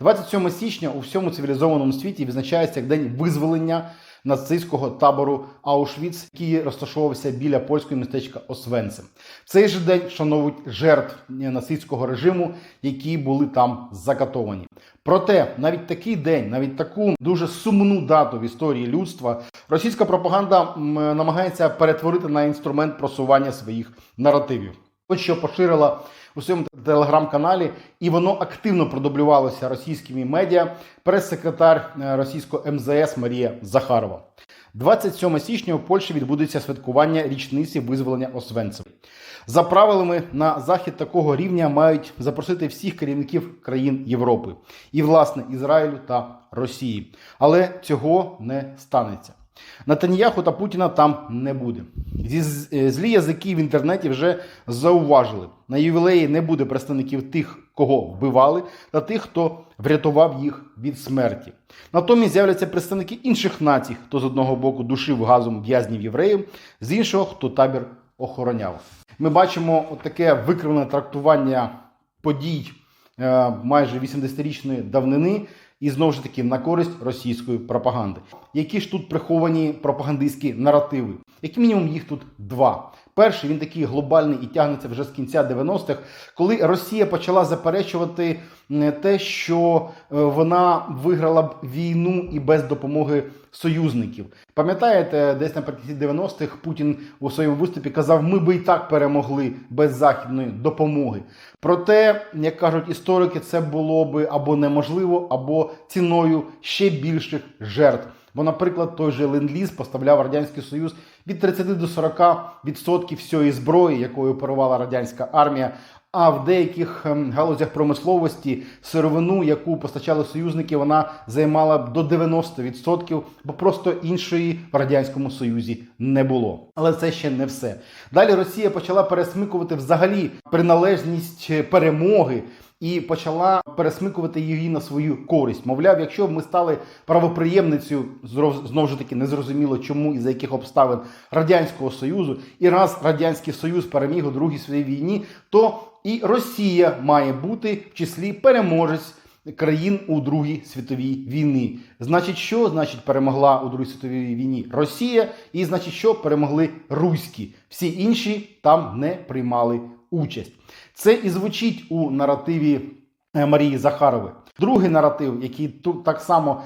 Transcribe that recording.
27 січня у всьому цивілізованому світі відзначається як день визволення нацистського табору Аушвіц, який розташовувався біля польського містечка Освенцим. В цей же день шановують жертв нацистського режиму, які були там закатовані. Проте навіть такий день, навіть таку дуже сумну дату в історії людства, російська пропаганда намагається перетворити на інструмент просування своїх наративів. Ось що поширила у своєму телеграм-каналі, і воно активно продублювалося російськими медіа. Прес-секретар е, російського МЗС Марія Захарова. 27 січня у Польщі відбудеться святкування річниці визволення Освенцим. За правилами на захід такого рівня мають запросити всіх керівників країн Європи і, власне, Ізраїлю та Росії. Але цього не станеться. Натаньяху та Путіна там не буде. Зі е, злі язики в інтернеті вже зауважили. На ювілеї не буде представників тих, кого вбивали, та тих, хто врятував їх від смерті. Натомість з'являться представники інших націй, хто з одного боку душив газом в'язнів євреїв, з іншого хто табір охороняв. Ми бачимо таке викривлене трактування подій е, майже 80-річної давнини і знову ж таки на користь російської пропаганди. Які ж тут приховані пропагандистські наративи? Як мінімум їх тут два. Перший він такий глобальний і тягнеться вже з кінця 90-х, коли Росія почала заперечувати те, що е, вона виграла б війну і без допомоги союзників. Пам'ятаєте, десь наприкінці 90-х Путін у своєму виступі казав: ми би і так перемогли без західної допомоги. Проте, як кажуть історики, це було би або неможливо, або ціною ще більших жертв. Бо, наприклад, той же ленд-ліз поставляв радянський союз від 30 до 40% всієї зброї, якою оперувала радянська армія. А в деяких ем, галузях промисловості сировину, яку постачали союзники, вона займала б до 90%, бо просто іншої в радянському союзі не було. Але це ще не все. Далі Росія почала пересмикувати взагалі приналежність перемоги і почала пересмикувати її на свою користь. Мовляв, якщо б ми стали правоприємницею, знову ж таки незрозуміло чому і за яких обставин радянського союзу, і раз радянський союз переміг у другій своїй війні, то і Росія має бути в числі переможець країн у Другій світовій війні. Значить, що значить перемогла у Другій світовій війні Росія, і значить, що перемогли руські. Всі інші там не приймали участь. Це і звучить у наративі е, Марії Захарови. Другий наратив, який тут так само